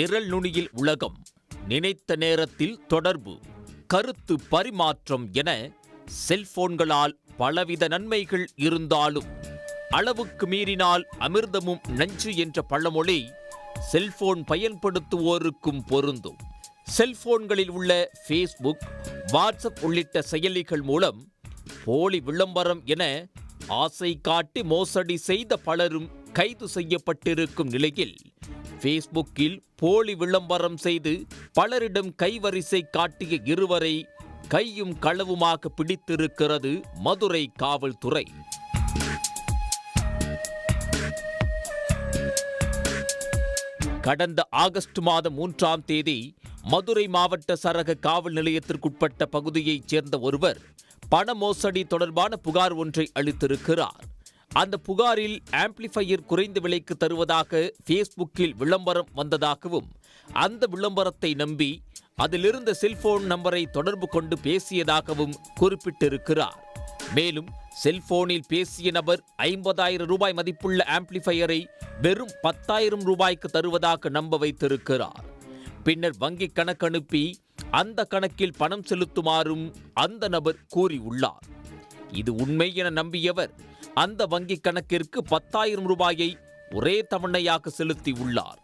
விரல் நுனியில் உலகம். நினைத்த நேரத்தில் தொடர்பு. கருத்து பரிமாற்றம் என செல்போன்களால் பலவித நன்மைகள் இருந்தாலும் அளவுக்கு மீறினால் அமிர்தமும் நஞ்சு என்ற பழமொழி செல்போன் பயன்படுத்துவோருக்கும் பொருந்தும். செல்போன்களில் உள்ள ஃபேஸ்புக் வாட்ஸ்அப் உள்ளிட்ட செயலிகள் மூலம் போலி விளம்பரம் என ஆசை காட்டி மோசடி செய்த பலரும் கைது செய்யப்பட்டிருக்கும் நிலையில் ஃபேஸ்புக்கில் போலி விளம்பரம் செய்து பலரிடம் கைவரிசை காட்டிய இருவரை கையும் களவுமாக பிடித்திருக்கிறது மதுரை காவல்துறை. கடந்த ஆகஸ்ட் மாதம் மூன்றாம் தேதி மதுரை மாவட்ட சரக காவல் நிலையத்திற்குட்பட்ட பகுதியைச் சேர்ந்த ஒருவர் பண மோசடி தொடர்பான புகார் ஒன்றை அளித்திருக்கிறார். அந்த புகாரில் ஆம்ப்ளிஃபையர் குறைந்த விலைக்கு தருவதாக ஃபேஸ்புக்கில் விளம்பரம் வந்ததாகவும் அந்த விளம்பரத்தை நம்பி அதிலிருந்த செல்போன் நம்பரை தொடர்பு கொண்டு பேசியதாகவும் குறிப்பிட்டிருக்கிறார். மேலும் செல்போனில் பேசிய நபர் ஐம்பதாயிரம் ரூபாய் மதிப்புள்ள ஆம்ப்ளிஃபையரை வெறும் பத்தாயிரம் ரூபாய்க்கு தருவதாக நம்ப வைத்திருக்கிறார். பின்னர் வங்கி கணக்கனுப்பி அந்த கணக்கில் பணம் செலுத்துமாறும் அந்த நபர் கூறியுள்ளார். இது உண்மை என நம்பியவர் அந்த வங்கிக் கணக்கிற்கு பத்தாயிரம் ரூபாயை ஒரே தவணையாக செலுத்தியுள்ளார்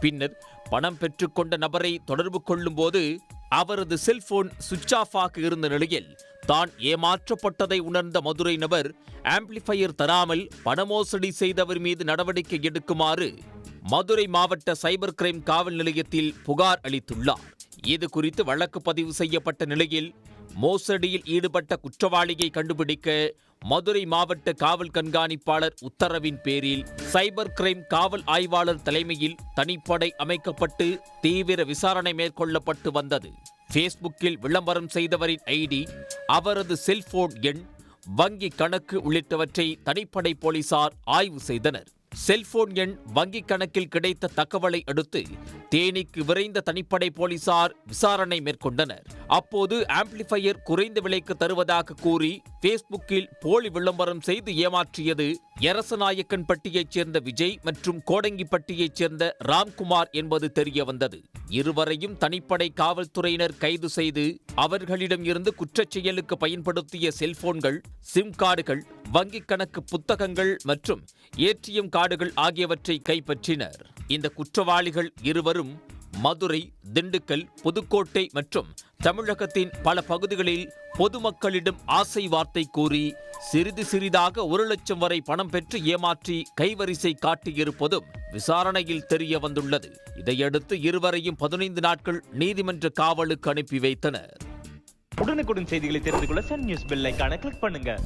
பின்னர் பணம் பெற்றுக்கொண்ட நபரை தொடர்பு கொள்ளும்போது அவரது செல்போன் சுவிட்ச் ஆஃப் ஆக இருந்த நிலையில் தான் ஏமாற்றப்பட்டதை உணர்ந்த மதுரை நபர் ஆம்பிளிஃபையர் தராமல் பணமோசடி செய்தவர் மீது நடவடிக்கை எடுக்குமாறு மதுரை மாவட்ட சைபர் கிரைம் காவல் நிலையத்தில் புகார் அளித்துள்ளார். இது குறித்து வழக்கு பதிவு செய்யப்பட்ட நிலையில் மோசடியில் ஈடுபட்ட குற்றவாளியை கண்டுபிடிக்க மதுரை மாவட்ட காவல் கண்காணிப்பாளர் உத்தரவின் பேரில் சைபர் கிரைம் காவல் ஆய்வாளர் தலைமையில் தனிப்படை அமைக்கப்பட்டு தீவிர விசாரணை மேற்கொள்ளப்பட்டு வந்தது. ஃபேஸ்புக்கில் விளம்பரம் செய்தவரின் ஐடி அவரது செல்போன் எண் வங்கி கணக்கு உள்ளிட்டவற்றை தனிப்படை போலீசார் ஆய்வு செய்தனர். செல்போன் எண் வங்கிக் கணக்கில் கிடைத்த தகவலை அடுத்து தேனிக்கு விரைந்த தனிப்படை போலீசார் விசாரணை மேற்கொண்டனர். அப்போது ஆம்பிளிஃபையர் குறைந்த விலைக்கு தருவதாக கூறி பேஸ்புக்கில் போலி விளம்பரம் செய்து ஏமாற்றியது எரசநாயக்கன்பட்டியைச் சேர்ந்த விஜய் மற்றும் கோடங்கிப்பட்டியைச் சேர்ந்த ராம்குமார் என்பது தெரிய வந்தது இருவரையும் தனிப்படை காவல்துறையினர் கைது செய்து அவர்களிடம் இருந்து குற்றச் செயலுக்கு பயன்படுத்திய செல்போன்கள் சிம் கார்டுகள் வங்கிக் கணக்கு புத்தகங்கள் மற்றும் ஏடிஎம் கார்டுகள் ஆகியவற்றை கைப்பற்றினர். இந்த குற்றவாளிகள் இருவரும் மதுரை திண்டுக்கல் புதுக்கோட்டை மற்றும் தமிழகத்தின் பல பகுதிகளில் பொதுமக்களிடம் ஆசை வார்த்தை கூறி சிறிது சிறிதாக ஒரு லட்சம் வரை பணம் பெற்று ஏமாற்றி கைவரிசை காட்டியிருப்பதும் விசாரணையில் தெரிய வந்துள்ளது. இதையடுத்து இருவரையும் பதினைந்து நாட்கள் நீதிமன்ற காவலுக்கு அனுப்பி வைத்தனர். உடனுக்குடன் செய்திகளை தெரிந்து கொள்ள சன் நியூஸ் பெல் ஐகானை கிளிக் பண்ணுங்க.